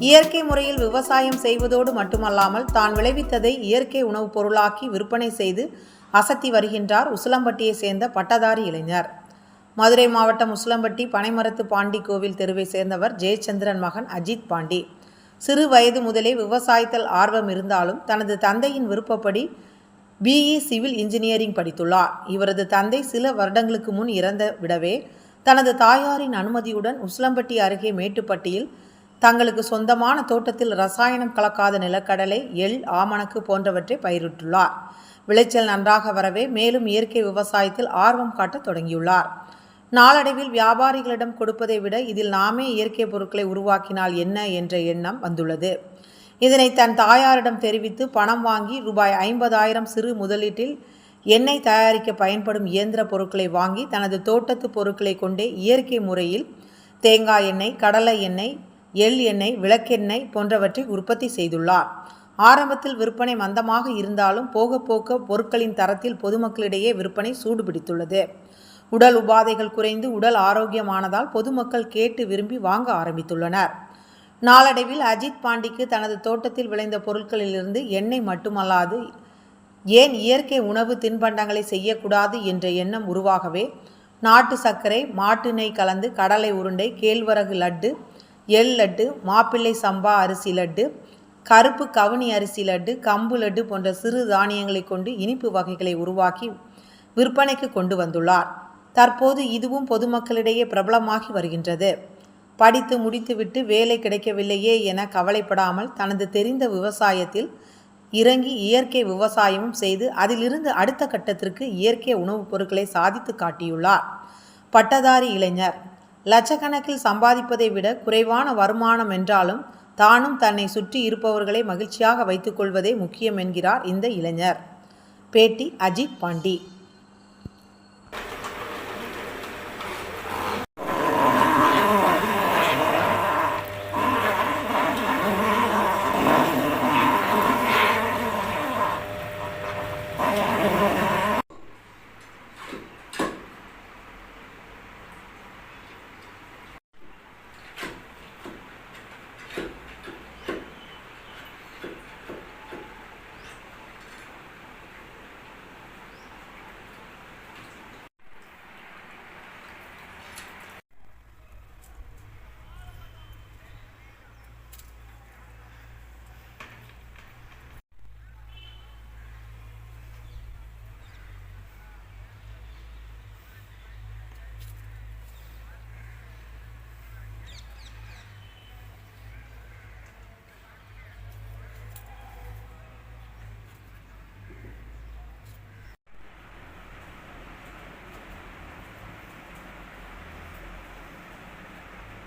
இயற்கை முறையில் விவசாயம் செய்வதோடு மட்டுமல்லாமல் தான் விளைவித்ததை இயற்கை உணவுப் பொருளாக்கி விற்பனை செய்து அசத்தி வருகின்றார் உசிலம்பட்டியை சேர்ந்த பட்டதாரி இளைஞர். மதுரை மாவட்டம் உசிலம்பட்டி பனைமரத்து பாண்டி கோவில் தெருவை சேர்ந்தவர் ஜெயச்சந்திரன் மகன் அஜித் பாண்டி. சிறு வயது முதலே விவசாயத்தில் ஆர்வம் இருந்தாலும் தனது தந்தையின் விருப்பப்படி பிஇ சிவில் இன்ஜினியரிங் படித்துள்ளார். இவரது தந்தை சில வருடங்களுக்கு முன் இறந்து விடவே தனது தாயாரின் அனுமதியுடன் உசிலம்பட்டி அருகே மேட்டுப்பட்டியில் தங்களுக்கு சொந்தமான தோட்டத்தில் ரசாயனம் கலக்காத நிலக்கடலை எள் ஆமணக்கு போன்றவற்றை பயிரிட்டுள்ளார். விளைச்சல் நன்றாக வரவே மேலும் இயற்கை விவசாயத்தில் ஆர்வம் காட்டத் தொடங்கியுள்ளார். நாளடைவில் வியாபாரிகளிடம் கொடுப்பதை விட இதில் நாமே இயற்கை பொருட்களை உருவாக்கினால் என்ன என்ற எண்ணம் வந்துள்ளது. இதனை தன் தாயாரிடம் தெரிவித்து பணம் வாங்கி ரூபாய் ஐம்பதாயிரம் சிறு முதலீட்டில் எண்ணெய் தயாரிக்க பயன்படும் இயந்திர பொருட்களை வாங்கி தனது தோட்டத்து பொருட்களை கொண்டே இயற்கை முறையில் தேங்காய் எண்ணெய் கடலை எண்ணெய் எள் எண்ணெய் விளக்கெண்ணெய் போன்றவற்றை உற்பத்தி செய்துள்ளார். ஆரம்பத்தில் விற்பனை மந்தமாக இருந்தாலும் போக போக பொருட்களின் தரத்தில் பொதுமக்களிடையே விற்பனை சூடுபிடித்துள்ளது. உடல் உபாதைகள் குறைந்து உடல் ஆரோக்கியமானதால் பொதுமக்கள் கேட்டு விரும்பி வாங்க ஆரம்பித்துள்ளனர். நாளடைவில் அஜித் பாண்டிக்கு தனது தோட்டத்தில் விளைந்த பொருட்களிலிருந்து எண்ணெய் மட்டுமல்லாது ஏன் இயற்கை உணவு தின்பண்டங்களை செய்யக்கூடாது என்ற எண்ணம் உருவாகவே நாட்டு சர்க்கரை மாட்டு நெய் கலந்து கடலை உருண்டை கேழ்வரகு லட்டு எள் லட்டு மாப்பிள்ளை சம்பா அரிசி லட்டு கருப்பு கவனி அரிசி லட்டு கம்பு லட்டு போன்ற சிறு தானியங்களை கொண்டு இனிப்பு வகைகளை உருவாக்கி விற்பனைக்கு கொண்டு வந்துள்ளார். தற்போது இதுவும் பொதுமக்களிடையே பிரபலமாகி வருகின்றது. படித்து முடித்துவிட்டு வேலை கிடைக்கவில்லையே என கவலைப்படாமல் தனது தெரிந்த விவசாயத்தில் இறங்கி இயற்கை விவசாயமும் செய்து அதிலிருந்து அடுத்த கட்டத்திற்கு இயற்கை உணவுப் பொருட்களை சாதித்து காட்டியுள்ளார். பட்டதாரி இளைஞர் லட்சக்கணக்கில் சம்பாதிப்பதை விட குறைவான வருமானம் என்றாலும் தானும் தன்னை சுற்றி இருப்பவர்களை மகிழ்ச்சியாக வைத்துக்கொள்வதே முக்கியம் என்கிறார் இந்த இளைஞர். பேட்டி அஜித் பாண்டி.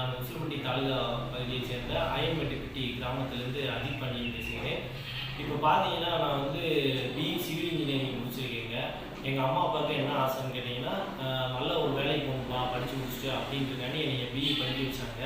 நான் உசிலம்பட்டி தாலுகா பகுதியை சேர்ந்த அயன்மெட்டுப்பட்டி கிராமத்திலேருந்து அஜித் பாண்டியன் பேசுகிறேன். இப்போ பார்த்தீங்கன்னா நான் வந்து பி சிவில் இன்ஜினியரிங் முடிச்சிருக்கேங்க. எங்கள் அம்மா அப்பாவுக்கு என்ன ஆசைன்னு கேட்டிங்கன்னா நல்ல ஒரு வேலைக்கு போகணும்ப்பா படித்து முடிச்சுட்டு அப்படின்றதுக்காண்டி என்னை பிஇ படிக்க வச்சாங்க.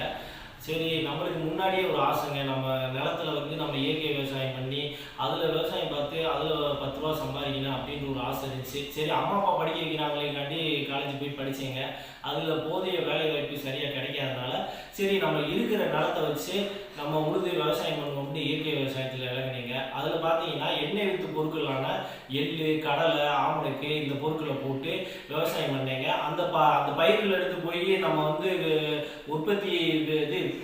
சரி நம்மளுக்கு முன்னாடியே ஒரு ஆசைங்க. நம்ம நிலத்துல வந்து நம்ம இயற்கை விவசாயம் பண்ணி அதில் விவசாயம் பார்த்து அதில் பத்து ரூபா சம்பாதிக்கணும் அப்படின்ற ஒரு ஆசை இருந்துச்சு. சரி அம்மா அப்பா படிக்க வைக்கிறாங்களேங்காண்டி காலேஜ் போய் படித்தேங்க அதில் போதிய வேலை வாய்ப்பு சரியாக கிடைக்காதனால சரி நம்ம இருக்கிற நிலத்தை வச்சு நம்ம உழுது விவசாயம் பண்ணுவோம்னு இயற்கை விவசாயத்தில் இறங்குனீங்க அதில் பார்த்தீங்கன்னா எண்ணெய் வித்து பொருட்களான எள்ளு கடலை ஆமணக்கு இந்த பொருட்களை போட்டு விவசாயம் பண்ணீங்க. அந்த ப அந்த பயிர்கள் எடுத்து போய் நம்ம வந்து உற்பத்தி இது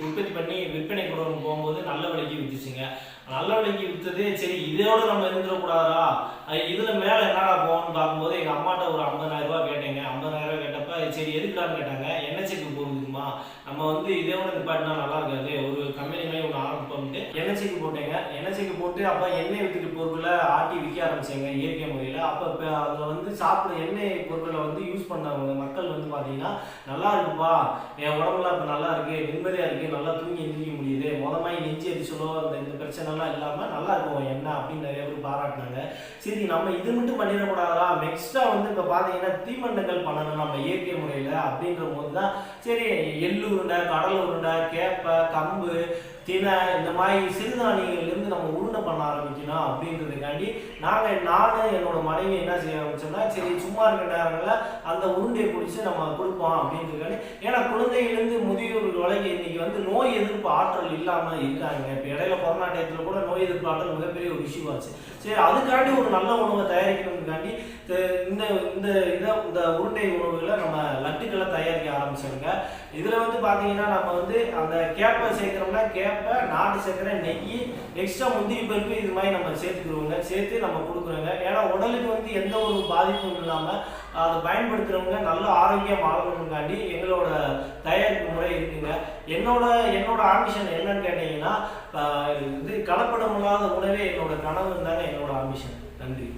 உற்பத்தி பண்ணி விற்பனை கூட போகும்போது நல்ல விலைக்கு வித்துச்சுங்க. நல்ல விலைக்கு வித்தது சரி இதோட நம்ம இருந்துடக்கூடாதா? இதுல மேல என்னடா போகணும்னு பார்க்கும்போது எங்க அம்மாட்ட ஒரு 50000 ரூபாய் கேட்டேங்க. 50000 ரூபாய் கேட்டப்ப சரி எதுக்குடான்னு கேட்டாங்க. என்ன செக்கு போகுதுமா நம்ம வந்து இதே விட நிப்பாட்டினா நல்லா இருக்காது. ஒரு கம்பெனி மாதிரி ஒன்று ஆரம்பிப்போம்ட்டு எண்ணெய் போட்டேங்க. எண்ணெய் போட்டு அப்போ எண்ணெய் வித்துட்டு பொருட்களை ஆட்டி விற்க ஆரம்பிச்சேங்க இயற்கை முறையில். அப்போ இப்போ அதில் வந்து சாப்பிட எண்ணெய் பொருட்களை வந்து யூஸ் பண்ணவங்க மக்கள் வந்து பார்த்தீங்கன்னா நல்லா இருக்குப்பா. என் உடம்புலாம் இப்போ நல்லா இருக்கு. நிம்மதியாக இருக்கு. நல்லா தூங்கி எந்திரிக்க முடியுது. மொதமாய் நெஞ்சு எரிச்சலோ அந்த இந்த பிரச்சனைலாம் இல்லாமல் நல்லா இருக்கும். எண்ணெய் அப்படின்னு நிறைய பேர் பாராட்டினாங்க. சரி நம்ம இது மட்டும் பண்ணிடக்கூடாதா? நெக்ஸ்ட்டாக வந்து இப்போ பார்த்தீங்கன்னா தீமண்டங்கள் பண்ணணும் நம்ம இயற்கை முறையில் அப்படின்ற போது தான் சரி எள்ளு உருண்டை கடலை உருண்டை கேப்பை கம்பு தினை இந்த மாதிரி சிறுதானியங்கள்லேருந்து நம்ம உருண்டை பண்ண ஆரம்பிக்கணும் அப்படின்றதுக்காண்டி நாங்கள் நானும் என்னோட மனைவி என்ன செய்ய ஆரம்பிச்சோம்னா சரி சும்மா இருக்கிற நேரங்களில் அந்த உருண்டையை பிடிச்சி நம்ம கொடுப்போம் அப்படின்றதுக்காண்டி ஏன்னா குழந்தைகள்லேருந்து முதியோர் வரைக்கும் இன்றைக்கி வந்து நோய் எதிர்ப்பு ஆற்றல் இல்லாமல் இருக்காங்க. இப்போ இடையில கொரோனா டயத்தில் கூட நோய் எதிர்ப்பு ஆற்றல் மிகப்பெரிய ஒரு இஷ்யூ ஆச்சு. சரி அதுக்காண்டி ஒரு நல்ல உணவை தயாரிக்கணுங்காண்டி இந்த இந்த இதை இந்த உருண்டை உணவுகளை நம்ம லட்டுக்களை தயாரிக்க ஆரம்பிச்சாங்க இதில் வந்து பார்த்தீங்கன்னா நம்ம வந்து அந்த கேப்பை சேர்க்குறோம்னா கேப்பை நாட்டு சர்க்கரை நெய் எக்ஸ்ட்ரா முந்திரி பருப்பு இது மாதிரி நம்ம சேர்த்துக்கிறோங்க சேர்த்து நம்ம கொடுக்குறோங்க ஏன்னா உடலுக்கு வந்து எந்த ஒரு பாதிப்பும் இல்லாமல் அதை பயன்படுத்துகிறவங்க நல்ல ஆரோக்கியம் ஆகணுங்காண்டி எங்களோட தயாரிப்பு முறை இருக்குங்க. என்னோட என்னோட ஆம்பிஷன் என்னன்னு கேட்டீங்கன்னா இது கலப்படமில்லாத உணவே என்னோட கனவு தாங்க என்னோட ஆம்பிஷன் நன்றி.